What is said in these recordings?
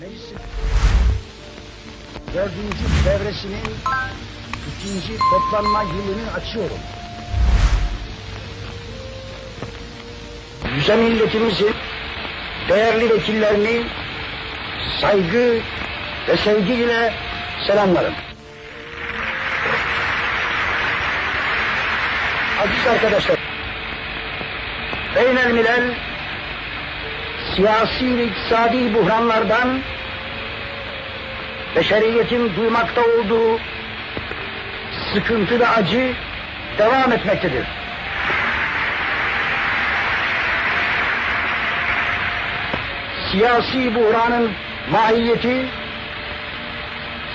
Meclisin dördüncü devresinin ikinci toplanma yılını açıyorum. Yüce milletimizin değerli vekillerini saygı ve sevgiyle selamlarım. Aziz arkadaşlar, Beynel Milel siyasi ve iktisadi buhranlardan beşeriyetin duymakta olduğu sıkıntı ve acı devam etmektedir. Siyasi buhranın mahiyeti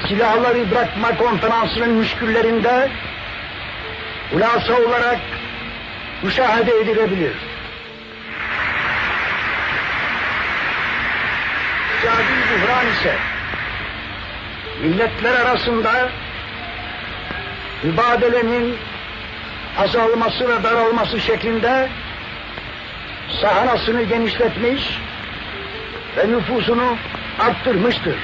silahları bırakma konferansının müşküllerinde hulasa olarak müşahede edilebilir. İktisadi buhran ise milletler arasında mübadelenin azalması ve daralması şeklinde sahanasını genişletmiş ve nüfusunu arttırmıştır.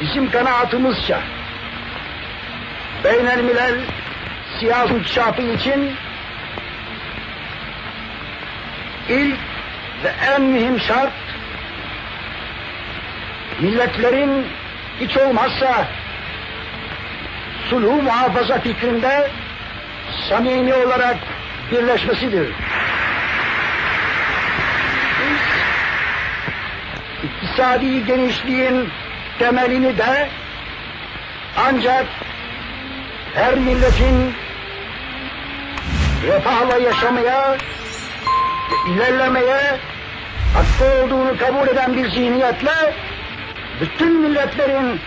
Bizim kanaatimizce beynel milel siyasi inkişafı için ilk ve en mühim şart milletlerin hiç olmazsa sulhu muhafaza fikrinde samimi olarak birleşmesidir. Biz iktisadi genişliğin temelini de ancak her milletin refahla yaşamaya ilerlemeye hakkı olduğunu kabul eden bir zihniyetle bütün milletlerin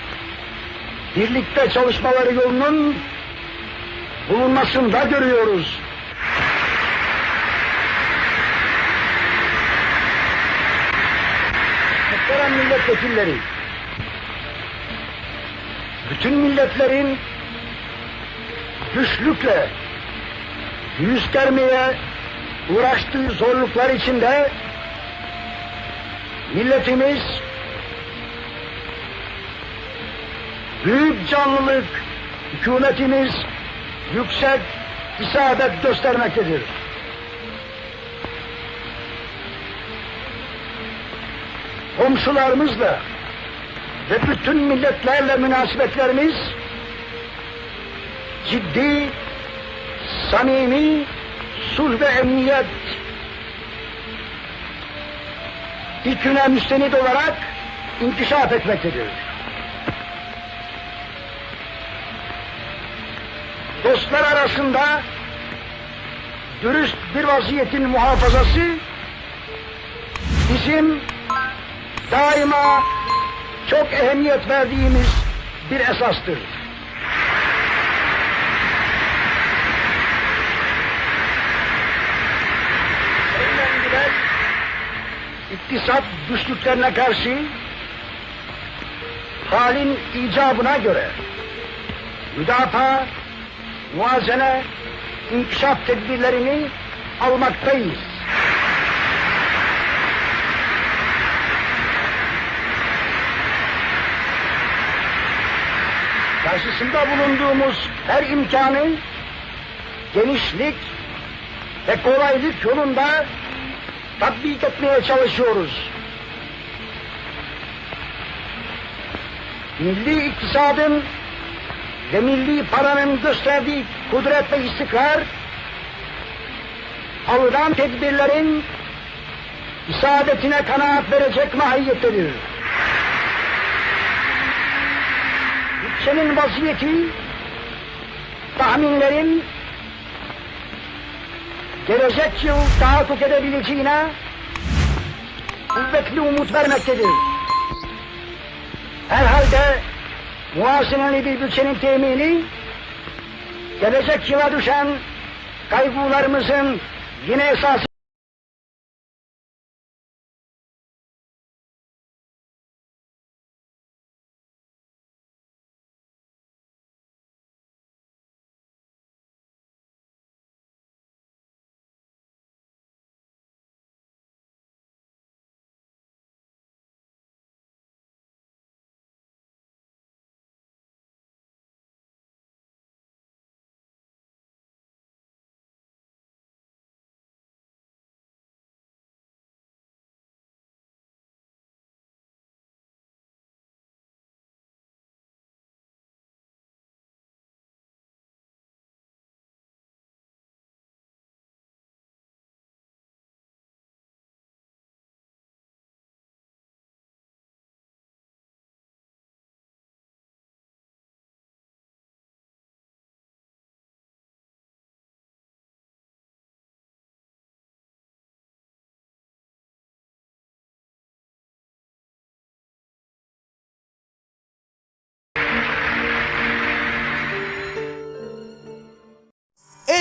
birlikte çalışmaları yolunun bulunmasında görüyoruz. Muhterem milletvekilleri, bütün milletlerin güçlükle yüz vermeye uğraştığı zorluklar içinde milletimiz büyük canlılık, hükümetimiz yüksek isabet göstermektedir. Komşularımızla ve bütün milletlerle münasebetlerimiz ciddi, samimi, sulh ve emniyet yüküne müstenit olarak inkişaf etmektedir. Dostlar arasında dürüst bir vaziyetin muhafazası bizim daima çok ehemmiyet verdiğimiz bir esastır. İktisat güçlüklerine karşı halin icabına göre müdafaa, muazene, inkişaf tedbirlerini almaktayız. Karşısında bulunduğumuz her imkanı genişlik ve kolaylık yolunda tatbik etmeye çalışıyoruz. Milli iktisadın ve milli paranın gösterdiği kudret ve istikrar, alınan tedbirlerin isabetine kanaat verecek mahiyettedir. Bütçenin vaziyeti, tahminlerin gelecek yıl tahakkuk edebileceğine kuvvetli umut vermektedir. Herhalde muazeneli bir bütçenin temini, gelecek yıla düşen kaygılarımızın yine esası